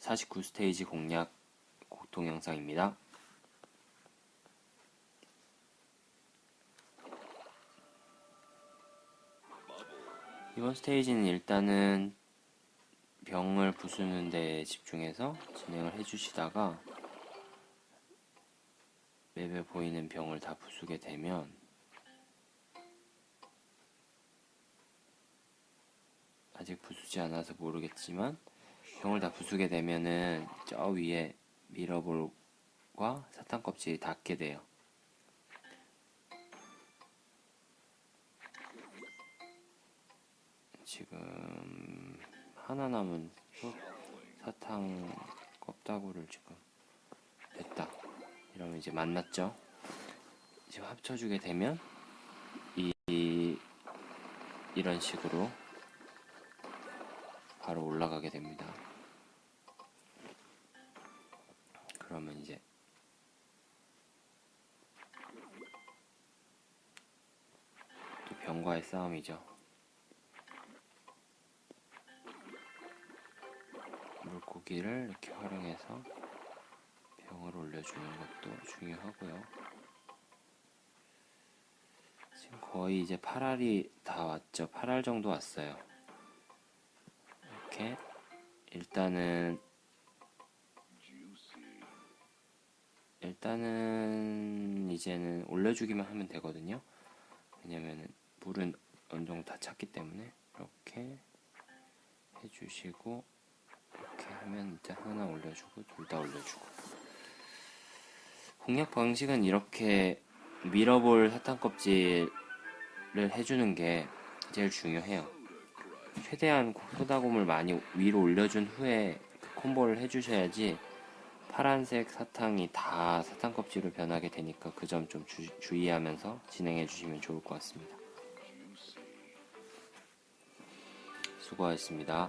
49스테이지 공략 동영상입니다. 이번 스테이지는 일단은 병을 부수는 데 집중해서 진행을 해주시다가 맵에 보이는 병을 다 부수게 되면 아직 부수지 않아서 모르겠지만 병을 다 부수게 되면은 저 위에 미러볼과 사탕 껍질이 닿게 돼요. 지금 하나 남은 소- 사탕 껍다구를 지금 됐다. 이러면 이제 만났죠. 지금 합쳐주게 되면 이, 이 이런 식으로 바로 올라가게 됩니다. 그러면 이제 또 병과의 싸움이죠. 물고기를 이렇게 활용해서 병을 올려주는 것도 중요하고요. 지금 거의 이제 8알이 다 왔죠. 8알 정도 왔어요. 이렇게 일단은 일단은 이제는 올려주기만 하면 되거든요. 왜냐면은 물은 어느 정도 다 찼기 때문에 이렇게 해주시고 이렇게 하면 이제 하나 올려주고 둘 다 올려주고 공략 방식은 이렇게 밀어볼 사탕 껍질을 해주는 게 제일 중요해요. 최대한 소다곰을 많이 위로 올려준 후에 그 콤보를 해주셔야지 파란색 사탕이 다 사탕 껍질로 변하게 되니까 그 점 좀 주의하면서 진행해 주시면 좋을 것 같습니다. 수고하셨습니다.